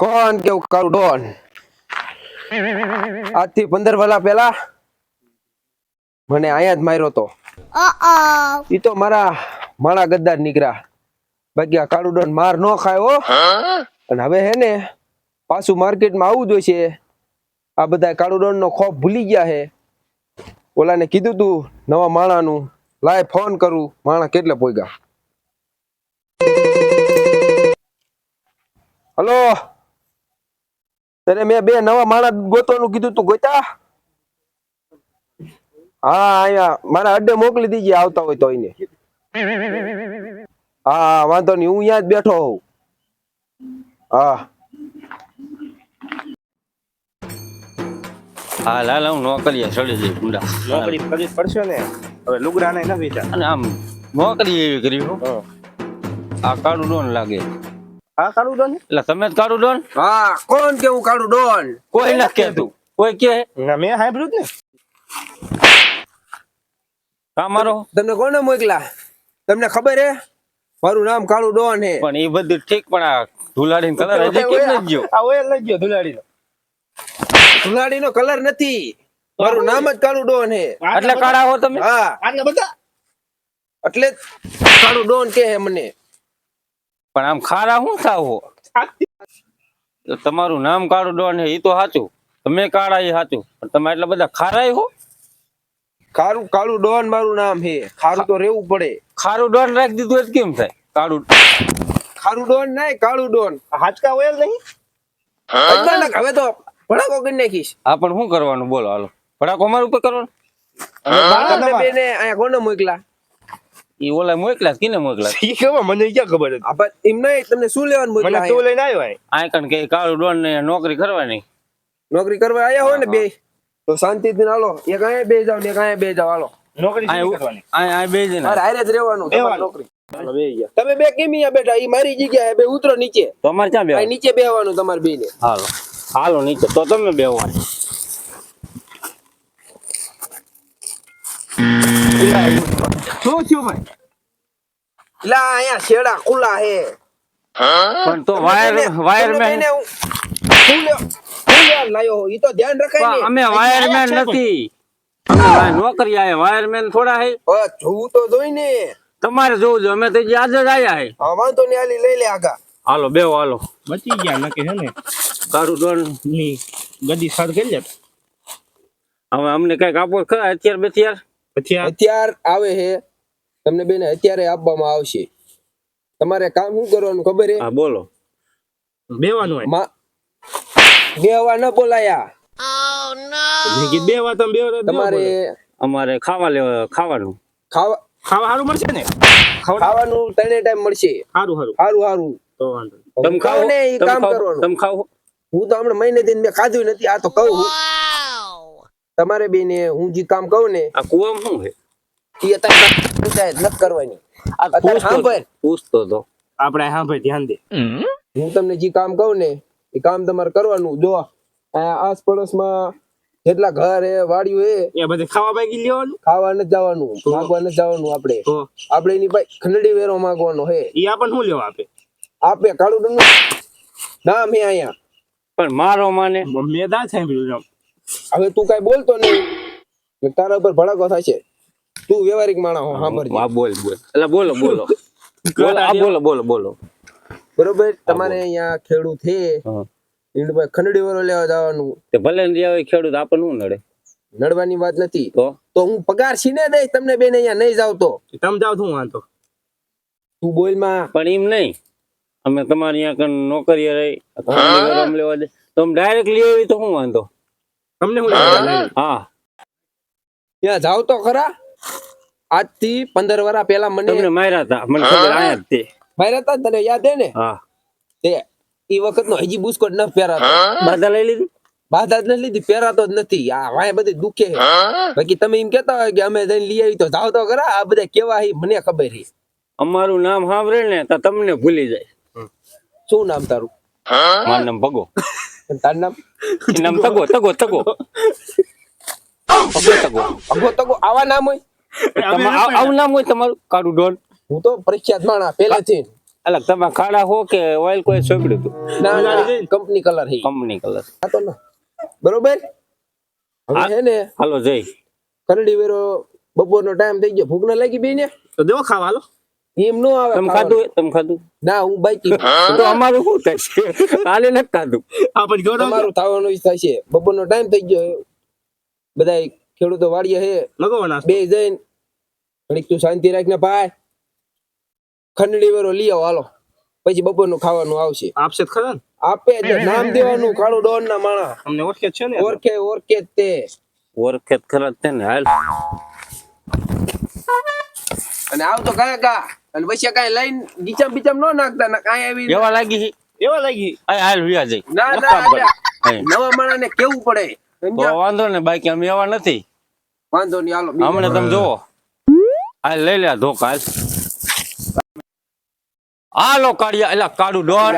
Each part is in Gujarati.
કોણ કેવું કરું? ડોન. આજથી પંદર વાલા પેલા મને અહીંયા જ માર્યો તો. ઈ તો મારા માણા ગદ્દાર નીકળ્યા. બાકી આ કાળુ ડોન માર ન ખાય હો. અને હવે હે ને પાછું માર્કેટમાં આવવું જોઈશે આ બધા કાળુ ડોન નો ખોફ ભૂલી ગયા હે. ઓલાને કીધું તું નવા માણાનું લાય ફોન કરું માણા કેટલે પોગ્યા હલો? તને મેં બે નવા માણસ ગોતવાનું કીધું તું ગોતા? હા અહીંયા મારા અડ્ડે મોકલી દીજે આવતા હોય તો એને હા હા વાંધો નહીં હું અહીંયા જ બેઠો હોઉં. હા. હા લાલ હું નોકરીએ ચડી જઈ ગુંડા. નોકરી કરવી પડશે ને. હવે લુગડા ને નથી અને આમ નોકરી એવી કરી હો. આ કાળું ડોન લાગે. આ કાઢું દો એટલે તમે જ કાળું ડોન? હા કોણ કાળું ડોન? કોઈ ના કહેતું કોઈ કે? ના મેં સાંભળ્યું જ ને. કા મારો. તમને કોને મોકલા? તમને ખબર હે? મારું નામ કાળુ ડોન હે. પણ એ બધું ઠીક પણ આ ધુલાડીને કલર હજી કેમ નથી ગયો? આ ઓય લઈ ગયો ધુલાડી ધુલાડી નો કલર નથી. મારું નામ જ કાળુ ડોન હે. એટલે કાળા હો તમે? હા. આટલા બધા? એટલે જ કાળું ડોન કે હે મને? પણ આમ ખારા શું થાવો તો તમારું નામ કાળું ડોન એ તો સાચું તમે કાળા એ સાચું પણ તમે એટલા બધા ખારા હો? ખારું કાળું ડોન મારું નામ હે. ખારું તો રેવું પડે. ખારું ડોન રાખી દીધું એટલે કેમ થાય? કાળું ખારું ડોન નહીં કાળું ડોન. હાચકા હોય નહીં? હવે તો ભડાકો કરી નાખીશ. હા પણ શું કરવાનું? બોલો હાલો. ભડાકો મારું ઉપર કરવાનું? બેને અહીંયા કોને મોકલા. એ ઓલા મોકલ્યા કિને મોકલ્યા ઈ ખબર મને ક્યાં ખબર હતી? આ બસ એમ નહીં તમને શું લેવાનું મને મોકલા તું અહીંયા? લઈને આવ્યો. આ કણ કે કાળું ડોન ને નોકરી કરવાની? નોકરી કરવા આયા હોય ને બે? તો શાંતિથી હાલો એક અહીંયા બે જાવ ને એક અહીંયા બે જાવ હાલો. નોકરી કરવાની? આ આ બે જઈને અરે હારે જ રહેવાનું તમારી નોકરી. તમે બે કેમ અહીંયા બેઠા? ઈ મારી જગ્યા હે બે ઉતરો નીચે. તો અમારે ક્યાં બેવાનું નીચે બેહવાનું તમારે બેને. હાલો. હાલો નીચે તો તમે બેવાનું શું થયું ભાઈ લા અહીંયા શેડા ખુલ્લા હે પણ તો વાયર વાયર મેન હું- લ્યો- ઈ તો ધ્યાન રખાય ને અમે વાયરમેન નથી અમે વાય- નોકરી આયા વાયરમેન થોડા હે હા, જોવું તો જોઈ ને તમારે જોવું જો અમે તો આજ જ આયા હે હા વાંધો ને આલી લઈ લે આગા હાલો બેવો હાલો બચી ગયા નક્કી હે ને તારું ડોનની ગદી સર કરી લે હવે અમને કંઈક આપો ખરા અત્યાર બે અત્યાર અત્યાર આવે છે તમને બેન અત્યારે આપવામાં આવશે. તમારે કામ શું કરવાનું ખબર હે? હા બોલો. બેવાનું હોય. બેવા ન બોલાયા. બેવા તમે બે વાત બે વાત તમારે અમારે ખાવા લેવા ખાવાનું. ખાવા ખાવા સારું મળશે ને? ખાવાનું ત્રણે ટાઈમ મળશે. સારું સારું સારું સારું તો તમે ખાવ ને એ કામ કરવાનું? તમે ખાવ હું તો હમણાં મહિને દિન મેં ખાધું નથી આ તો કહું. તમારે બેને હું જે કામ કહું ને આ કુવામાં શું છે? એ અત્યારે નથી કરવાની. અત્યારે સાંભળ. પૂછતો તો. આપણે હા ધ્યાન દે. હું તમને જે કામ કહું ને એ કામ તમારે કરવાનું. જો આ આસપડોશમાં જેટલા ઘર હે વાડિયું હે એ બધે ખાવા ભાગી લેવાનું? ખાવા ન જવાનું માગવા ન જવાનું આપણે. આપણે એની ખંડડી વેરો માંગવાનો હે. આપણને શું લેવા આપે? આપે કાળુ ડુંગર નામ હે અહીંયા. પણ મારો માને. મેદા સાંભળ્યું છે. હવે તું કઈ બોલતો નહીં તારા ઉપર ભડાકો થશે. તું વ્યવહારિક માણસ હો સાંભળજે. બોલ બોલ. એટલે બોલો બોલો. બોલો આ બોલો બોલો બોલો. બરોબર? તમારે અહીંયા ખેડૂત છે. ઈંડભાઈ ખંડડી વાળો લેવા જવાનું. તે ભલે ને હોય ખેડૂત આપણને શું નડે? નડવાની વાત નથી. તો? તો હું પગાર છીને દઈ તમને બેન અહીંયા નહીં જાવ તો. તમે જાવ છું વાંધો. તું બોલમાં. પણ એમ નહીં. અમે તમારી અહીંયા કણ નોકરી રહી ખંડણી લેવા દે. તો અમે ડાયરેક્ટ લઈ આવી તો હું વાંધો? તમને હું હા. ત્યાં જાવ તો ખરા. આજથી પંદર વર્ષ પહેલા મને તમને માર્યા હતા. મને ખબર આયા તે. માર્યા હતા તને યાદ હે ને? હા. તે ઈ વખત નો હજી બુસ્કોટ ન પહેરાતો. બાધા લઈ લીધી? બાધા જ નથી લીધી પહેરાતો જ નથી. આ વાય બધી દુખે. બાકી તમે એમ કેતા હોય કે અમે જઈને લઈ આવી તો જાવ તો ખરા. આ બધા કેવા હી મને ખબર છે અમારું નામ સાંભળે ને તો તમને ભૂલી જાય. શું નામ તારું? મારું નામ ભગો. તાર નામ? નામ તગો તગો તગો. ભગો તગો. અગો તગો. આવા નામ હોય? આવ- નામ હોય તમારું કાળું ડોન હું તો પ્રખ્યાત માણા પહેલેથી એટલે તમે ખાડા હો કે ઓઇલ કોઈ સોગડ્યું હતું? ના ના કંપની કલર હી. Company colour. આ તો ના. બરોબર? હવે ને હાલો જય. કરડી વેરો બપોરનો ટાઈમ થઈ ગયો. ભૂખ ન લાગી બે ને? તો દેવો ખાવા હાલો. એમ નો આવે તમ ખાધું તમે ખાધું? ના હું બાઈક તો અમારું શું થશે? કાલે ન ખાધું. આ પછી ગયો તમારું થવાનું ઈ થાય છે બપોરનો ટાઈમ થઈ ગયો. બધા ખેડૂતો વાડીએ હે લગો નાસ્તો બે જઈને ઘડીક તું શાંતિ રાખને ભાઈ ખંડડી વેરો લઈ આવો હાલો. પછી બપોરનું ખાવાનું આવશે. આપશે તો ખરા આપે જ નામ દેવાનું કાળું ડોન ના માણા. અમને ઓળખે છે ને? ઓળખે ઓળખે તે. ઓળખે ખરા તે ને હાલ. અને આવતો કયા કા? અને પછી કાય લઈને ગીચમ બીચમ નો નાખતા ને કઈ આવી એવા લાગી એવા લાગી? હાલ વ્યા જઈ. ના ના નવા કરો. ને કેવું પડે? તો વાંધો ને બાકી અમે એવા નથી. વાંધો નહીં હાલો હમણે તમે જુઓ. આ લઈ લે ધોકા હાલ. હાલો કાઢ્યા એટલે કાળું ડોન.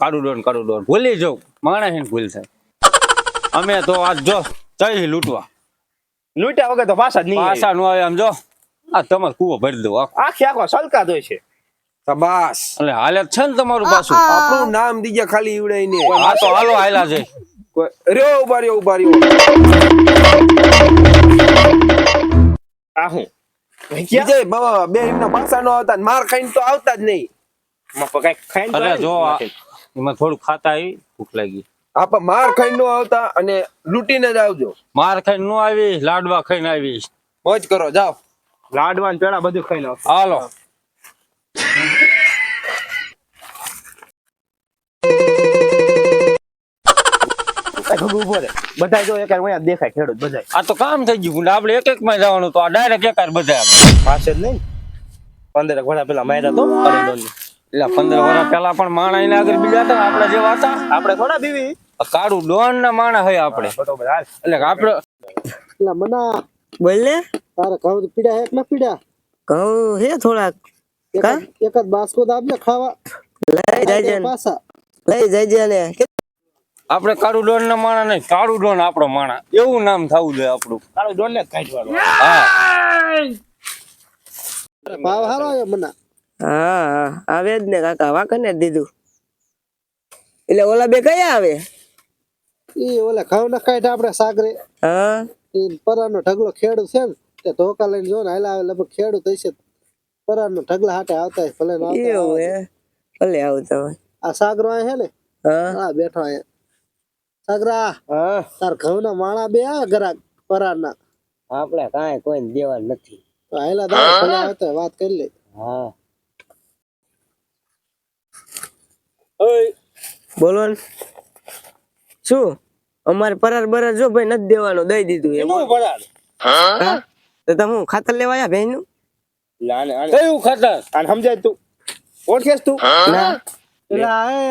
કાળું ડોન. કાળું ડોન ભૂલી જાઉં. માણસ ને ભૂલ થાય. અમે તો આજ જો ચઈ લૂંટવા. લૂંટ્યા વગર તો પાછા જ નહીં. પાછા નો આવે આમ જો. આ તમારે કૂવો ભરી દો આખી. આખો સલકા દો છે. બસ. એટલે હાલે જ છે ને તમારું પાછું. આપણું નામ દીજે ખાલી ઈવડાઈને. હા તો હાલો આયલા જઈ. રહ્યો ઊભા રહ્યો ઊભા રહ્યો. આ હું? વિજય બાબા બે એમના પાસા નો આવતા ને માર ખાઈને તો આવતા જ નહીં. માં ખાઈને અરે જો એમાં થોડું ખાતા આવી ભૂખ લાગી. આપા માર ખાઈને નો આવતા અને લૂંટીને જ આવજો. માર ખાઈને નો આવી લાડવા ખાઈને આવી. મોજ કરો જાઓ. લાડવા ને પેડા બધું ખાઈ લો હાલો. ભગું ઊભો રહે. બધાય જો એકાય વયા દેખાય ખેડૂત બધાય. આ તો કામ થઈ ગયું. આપણે એક એક માં જવાનું તો આ ડાયરેક્ટ એકાર બધા આપણે. પાસે જ નહીં પંદર વર્ષ પેલા માર્યા તો એટલે પંદર વર્ષ પહેલા પણ માણા એના આગળ બીજા હતા આપણા જેવા હતા. આપણે થોડા બીવી. કાળું ડોન ના માણા હોય આપણે. એટલે આપણે એટલે મના બોલ ને. તારે ઘઉં પીડા હે ના પીડા? ઘઉં હે થોડાક. કા? એકાદ એકાદ બાસ્કો તો આપને ખાવા. લઈ જાય પાછા. લઈ જાય ને. આપણે કાળું ડોન ના માણા નહીં કાળું ડોન આપણો માણા. એવું નામ થવું જોઈએ આપણું. કાળુડોન ને કાઢવાનું. હા. ભાવ હારો આવ્યો મના. હા હા. આવે જ ને કાકા વાંકને દીધું. એટલે ઓલા બે કયા આવે? ઈ ઓલા ઘઉં ના કાઢ આપણે સાગરે. હા. પરાનો ઢગલો ખેડું છે ને તે ધોકા લઈને જો ને હાલા આવે લગભગ ખેડૂત હશે પરાનો ઢગલા હાટે આવતા ભલે ના આવતા એવું હે? ભલે આવતા હોય. આ સાગરો આ હે ને હા. હા બેઠો અહીંયા. સાગરા હા. તાર ઘઉં ના માણા બે ગરાક પરાના આપણે કાંઈ કોઈને દેવા નથી. તો હાલા દા ભલે વાત કરી લે. હા. ઓય. બોલો શું? અમારે પરાર બરાર જો ભાઈ નથી દેવાનું દઈ દીધું એમ. એનું ભરાડ હા? તો તમે હું ખાતર લેવા આવ્યા ભેંસનું કયું ખાતર? અને સમજાય તું. ઓળખેસ તું? ના. એટલે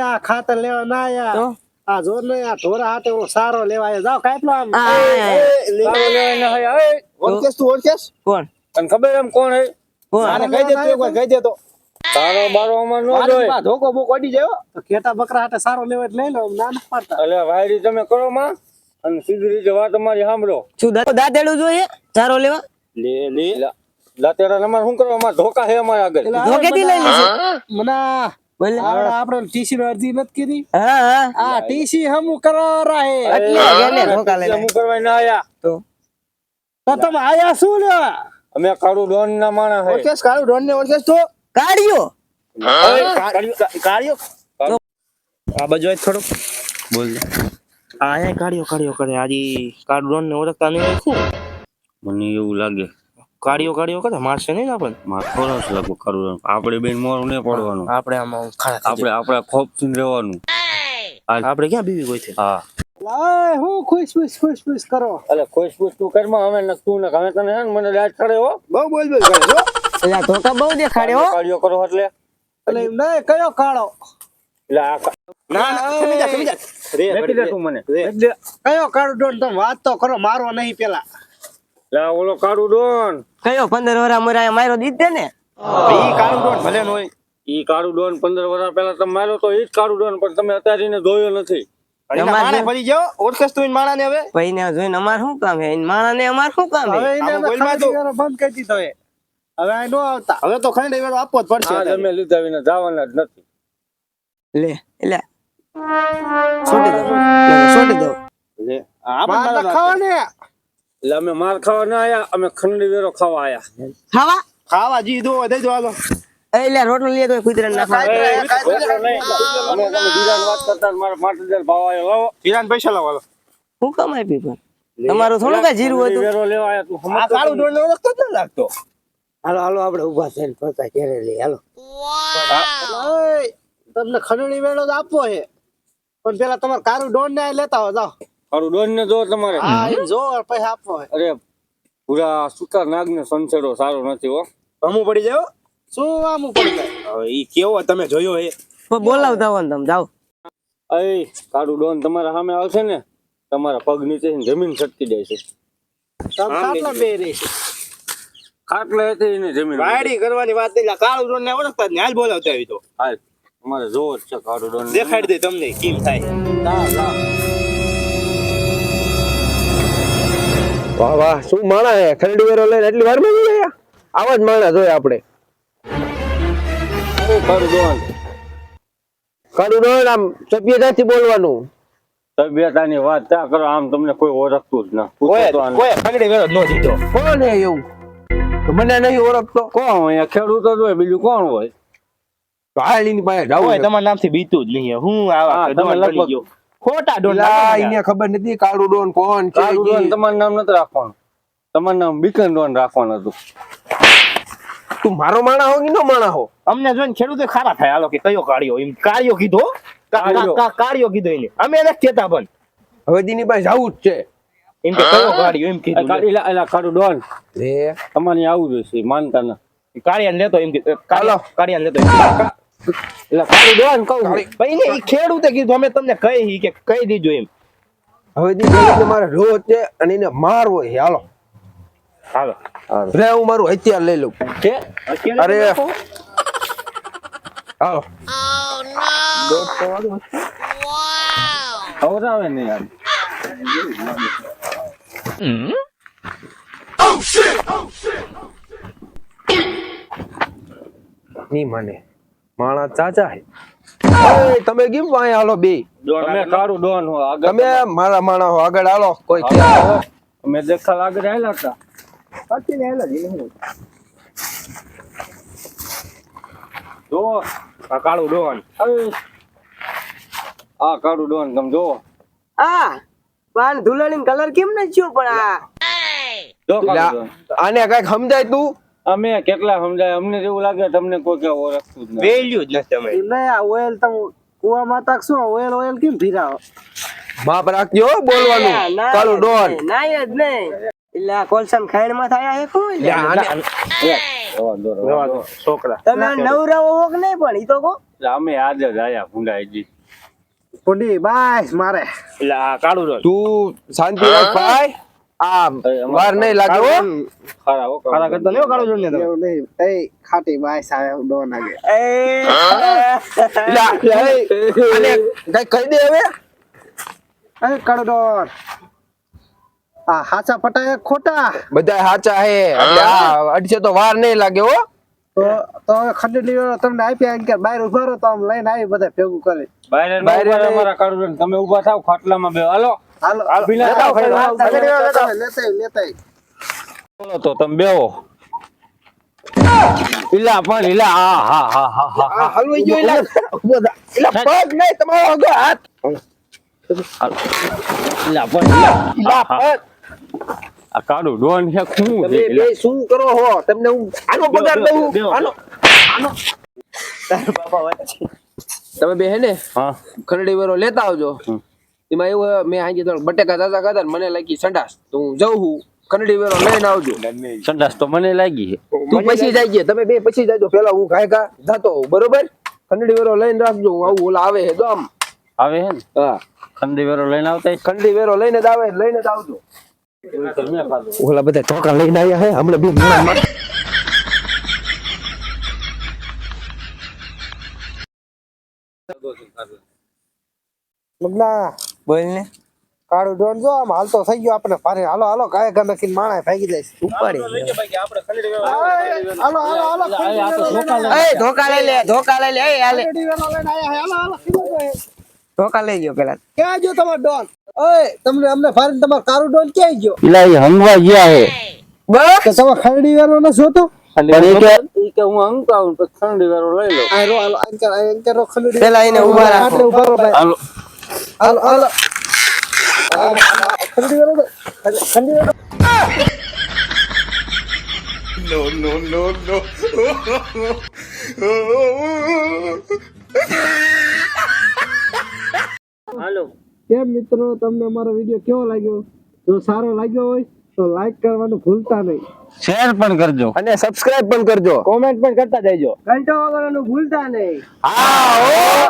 આ ખાતર લેવા ના આયા. તો? આ જોર ને આ ઢોરા હાથે ઓલો સારો લેવા જાઓ જાવ કાટલો આમ. હોય, ઓય. ઓળખેસ તું ઓળખેસ કોણ? તને ખબર એમ કોણ હે? કોણ? કહી દે તું એકવાર કહી દે તો. તારો બારો અમાર નો જોય. આ ધોકો બોકો અડી જાય હો. તો ઘેટા બકરા હાથે સારો લેવા એટલે લઈ લો ના ના પાડતા. અલે વાયરી તમે કરો માં અને સીધી રીતે વાત અમારી સાંભળો. શું દાદેડું જોઈએ? સારો લેવા? લે લે. દાંતેડા અમાર શું કરવા? અમાર ધોકા હે અમારે આગળ. ધોકેથી લઈ લેશું. મના બોલ? ને. આપણે ટીસી નો અરજી નથી કીધી? હા હા. આ ટીસી હમુ કરારા હે. એટલે ગેલે ધોકા લે. હું કરવા ના આયા. તો? તો તમે આયા શું લેવા અમે કાળું ડોન ના માણા હે. ઓકેસ કાળું ડોન ને ઓળખેસ તો? કાઢ્યો કાળિયો આ બાજુ આય થોડું બોલ. આ અહીંયા કાળિયો કાળિયો કરે આજી કાળું ડોન ને ઓળખતા નહીં શું? મને એવું લાગે. કાળિયો કાળીઓ કરે મારશે નહીં આપણે મારે જ લાગુ કરવું આપણે બેન મોરું નહીં પડવાનું. આપણે આમાં ખાડા આપણે આપણે ખોપથી રહેવાનું. આપણે ક્યાં બીવી કોઈ છે હા. લાય હું ખુશ ખુશ ખુશ ખુશ કરો. એટલે ખુશ ખુશ તું કરમાં અમે ને તું ને હવે તને હે મને લાજ ચડે હો. બહુ બોલ બોલ કરે છો એટલે ધોકા બહુ દેખાડે હો. કાળિયો કરો એટલે. એટલે નહીં કયો કાળો? એટલે ના ના ખમી જા ખમી જા. રે મેકી દે તું મને. કયો કાળો ડોન તમે વાત તો કરો મારો નહીં પેલા. લે ઓલો કાળું ડોન. કયો? પંદર વરા મરાય માર્યો દીધ દે ને? ઈ કાળું ડોન ભલે ન હોય. ઈ કાળું ડોન પંદર વરા પહેલા તમે માર્યો તો ઈ જ કાળું ડોન પણ તમે અત્યારે એને જોયો નથી. અને એના તમારે માણે જેમ- ફરી જાઓ ઓળખેસ તું માણા ને હવે? ભાઈ ને જોઈને અમાર શું કામ હે માણા ને અમાર શું કામ હવે હે એને આમાં અમે બોલમાં ખાલી તો- દેવાનો બંધ કરી દીધો હે હવે આ નો આવતા. હવે તો ખંડ વેળો જ પડશે લીધા જવાના જ નથી. લે એટલે છોડી દો છોડી દો. લે, આ માર બધા તો ખાવા ને એટલે અમે માર ખાવા ના આયા અમે ખંડી વેરો ખાવા આયા. ખાવા? ખાવા જી દો દઈ દો હાલો. એટલે રોટલો લઈએ તો કુતરા ના ખાવા. અમે બીજાની વાત કરતા મારા માટે ભાવ આયો લાવો. હીરાન પૈસા લાવો હું કમ આપી પણ? તમારું થોડું કઈ જીરું હતું? વેરો લેવા આયા તું આ કાળું. ડોળ લેવો જ ન લાગતો? હાલો હાલો આપણે ઊભા થઈને ફરતા ઘેરે લઈ હાલો. તમને ખંડણી વેળો જ આપવો છે. પણ પેલા તમારે કારું ડોન ને લેતા હો જાઓ. ખરું ડોન ને જો તમારે. હા જો પૈસા આપવો અરે પૂરા સુતા નાગ ને સંસેડો સારો નથી હો. અમુ પડી જાય શું આમું પડી જાય? હવે ઈ કેવો તમે જોયો એ? બોલાવતા હોય ને તમે જાઓ. અય કાળું ડોન તમારા સામે આવશે ને તમારા પગ નીચે જમીન છટકી જાય છે. તમે ખાટલા બે રહે છે. ખાટલે હતી એને જમીન વાડી કરવાની વાત નહીં કાળું ડોન ને ઓળખતા ને હાલ બોલાવતા આવી તો હાલ તમારે જોવો જ છે કાળું ડોન દેખાડી દે તમને કેમ થાય. વાહ વાહ શું માણા હે? ખરડી વેરો લઈને એટલી વારમાં ગયા? આવા જ માણા જોઈએ આપણે. કાળું ડોન આમ સભ્યતાથી બોલવાનું. સભ્યતાની વાત ત્યાં કરો આમ તમને કોઈ ઓળખતું જ ના. કોઈ ખંડણી વેળો ન દીધો કોણ હે એવું? તો મને નહીં ઓળખતો. કોણ હોય? ખેડૂતો જ હોય બીજું કોણ હોય? હાલીની પાસે જાવું. તમારા નામથી બીતું જ નહીં હું. આવા તમે લગભગ- ખોટા ડોન એને ખબર નથી કાળુ ડોન કોણ છે કાળું ડોન તમારું નામ નથી રાખવાનું. તમારું નામ બીકન ડોન રાખવાનું હતું. તું મારો માણા હો કે નો માણા હો? અમને જોઈને ખેડૂતે ખારા થાય. હાલો કે કયો કાળિયો? એમ કાળિયો કીધો? કા- કાળિયો. કા- કાળિયો કીધો એને. અમે એને કેતા પણ. હવે દીની પાસે જવું જ છે. એમ કે કયો કાળિયો? એમ કીધું આ એલા કાળુ ડોન. લે. તમારે આવું જોઈશે માનતા ના કાળિયાને લેતો એમ કે. કાળિયાને લેતો. એટલે કાળું ને કહું ભાઈ પણ ખેડૂતે કીધું અમે તમને કહી કે કહી દીજો એમ હવે દી મારે રોજ છે અને એને મારવો છે હાલો હાલો રે હું મારું હથિયાર લઈ લઉં કે અરે હાલો ખવડાવે ને યારની માને માણા ચાચા હે. તમે કેમ વાય હાલો બે? તમે કારું ડોન હો આગળ તમે મારા માણા હો આગળ હાલો કોઈ કે. અમે દેખાલ આગળ આયલા હતા. જો આ કાળું ડોન. આ કાળું ડોન તમે જો આ પાન ધુલાણી કલર કેમ ન થયો પણ આ? આને કંઈક સમજાય તું? અમે કેટલા સમજાય? અમને જેવું લાગે તમને કોઈ કે ઓળખતું જ નથી વેલ્યુ જ નથી તમે નહીં આ ઓઇલ તમે કુવામાં તાક શું? ઓઇલ ઓઇલ કેમ ભીરાવો માપ રાખજો હો બોલવાનું. કાળું ડોન નાય જ નહીં. એટલે આ કોલસન ખાઈડમાં થાય હે રવા દો. છોકરા. તમે નવરાવો હોક નહીં પણ ઈ તો કો અમે આજે જ આયા ભૂંડાઈજી પુંડી બાય મારે. એટલે આ કાળું ડોન તું શાંતિ રાખ ભાઈ. આ વાર નહીં લાગે હો. ખરા હો ખારા કરતા નહીં હો કાળું તમે એવું નહીં. એ ખાટી લા, કહી દે હવે. કાળો આ હાચા પટાયા બધા સાચા હે. એટલે આ અડશે તો વાર નહીં લાગે હો. તો તો હવે ખંડેલી તમને આપ્યા એમ કે બહાર ઊભા રહો તો આમ લઈને આવી બધા ભેગું કરી. બહાર ઊભા કાળું તમે ઊભા થાવ ખાટલામાં બે હાલો. બોલો તો તમે બેહો. ઈલા પણ ઈલા હા હા હા હા હલવાઈ ગયો એલા. એલા પગ નહીં તમારો આગો હાથ. ઈલા પણ ઈલા. પગ આ કાળું ડોન છે શું છે તમે બે શું કરો હો? તમને હું આનો પગાર દઉં? આનો? તમે બે હે ને? હા. ખરડી વેરો લેતા આવજો. હમ. એમાં એવું મેં આજે બટેકા તાજા ખાધા મને લાગી સંડાસ. તો હું જઉં છું કનડી વેરો લઈને આવજો. સંડાસ તો મને લાગી છે. તું પછી જાય તમે બે પછી જાજો. પેલા હું ખાય ખા જાતો બરોબર? કનડી વેરો લઈને રાખજો હું આવું ઓલા આવે હે તો આમ આવે હે ને? હા. ખંડી વેરો લઈને આવતા ખંડડી વેરો લઈને જ આવે લઈને જ આવજો. ઓલા બધા ચોકા લઈને આવ્યા હે હમણાં બે મોણા મગના. બોલ ને કાળું ડોન જો આમ હાલતો થઈ ગયો આપણે ભારે. હાલો હાલો કાય ગમે નાખીને માણા ભાગી જાય ઉપાડી. હાલો હાલો હાલો એ ધોકા લઈ લે ધોકા લઈ લે એ હાલે. ખંડેરી વેલો લઈને આયા છે. હાલો હાલો ખીલો જોઈએ. ધોકા લઈ ગયો પેલા. ક્યાં ગયો તમારો ડોન? ઓય તમને અમને ફારીને તમારો કાળું ડોન ક્યાં ગયો? પેલા એ હંગવા ગયા હે. બસ તો તમે ખરડી વેલો ન જોતો? પણ એ કે ઈ કે હું હંકાવું પછી ઠંડી વાળો લઈ લો આ રો હાલો અંકર અંકર રો ખંડડી પેલા એને ઊભા રાખો. હાલો હાલો. કેમ મિત્રો તમને અમારો વીડિયો કેવો લાગ્યો? જો સારો લાગ્યો હોય તો લાઈક કરવાનું ભૂલતા નહીં. શેર પણ કરજો. અને સબસ્ક્રાઇબ પણ કરજો. કોમેન્ટ પણ કરતા જજો. ઘંટો વગાડવાનું ભૂલતા નહીં. હા.